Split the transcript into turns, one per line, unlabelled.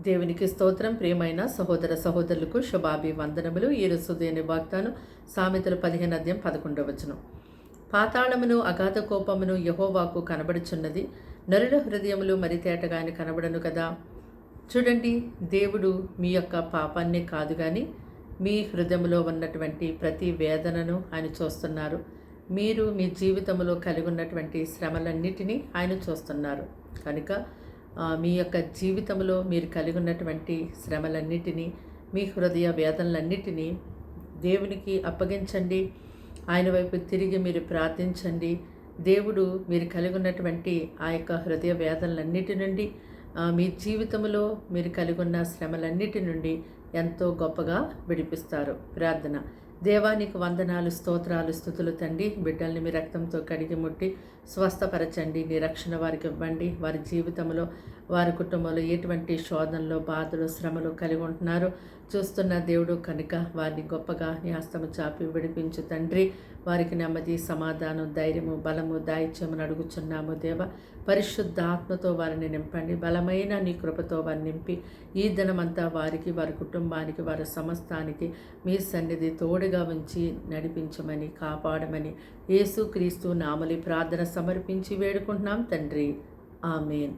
దేవునికి స్తోత్రం. ప్రియమైన సహోదర సహోదరులకు శుభాభి వందనములు ఈ రుసుదేని వాగ్దానం సామెతలు పదిహేను అధ్యాయం పదకొండవ వచనం. పాతాళమును అగాధ కోపమును యహోవాకు కనబడుచున్నది. నరుల హృదయములు మరి తేటగా ఆయన కనబడను కదా? చూడండి దేవుడు మీ యొక్క పాపాన్నే కాదు కానీ మీ హృదయంలో ఉన్నటువంటి ప్రతి వేదనను ఆయన చూస్తున్నారు. మీరు మీ జీవితంలో కలిగి ఉన్నటువంటి శ్రమలన్నిటినీ ఆయన చూస్తున్నారు. కనుక మీ యొక్క జీవితంలో మీరు కలిగి ఉన్నటువంటి శ్రమలన్నిటినీ మీ హృదయ వేదనలన్నిటినీ దేవునికి అప్పగించండి. ఆయన వైపు తిరిగి మీరు ప్రార్థించండి. దేవుడు మీరు కలిగి ఉన్నటువంటి ఆ యొక్క హృదయ వేదనలన్నిటి నుండి మీ జీవితంలో మీరు కలిగి ఉన్న శ్రమలన్నిటి నుండి ఎంతో గొప్పగా విడిపిస్తారు. ప్రార్థన. దేవానికి వందనాలు స్తోత్రాలు స్థుతులు తండి బిడ్డల్ని మీ రక్తంతో కడిగి ముట్టి స్వస్థపరచండి నీ రక్షణ వారికి ఇవ్వండి. వారి జీవితంలో వారి కుటుంబంలో ఎటువంటి శోధనలో బాధలు శ్రమలు కలిగి ఉంటున్నారో? చూస్తున్న దేవుడు కనుక వారిని గొప్పగా న్యాస్తము చాపి విడిపించు తండ్రి వారికి నెమ్మది సమాధానం ధైర్యము బలము దాయిత్యమును అడుగుచున్నాము దేవ. పరిశుద్ధ ఆత్మతో వారిని నింపండి. బలమైన నీ కృపతో వారిని నింపి ఈ దినమంతా వారికి వారి కుటుంబానికి వారి సమస్తానికి మీ సన్నిధి తోడుగా ఉంచి నడిపించమని కాపాడమని యేసుక్రీస్తు నామలి ప్రార్థన సమర్పించి వేడుకుంటున్నాం తండ్రి. ఆమెన్.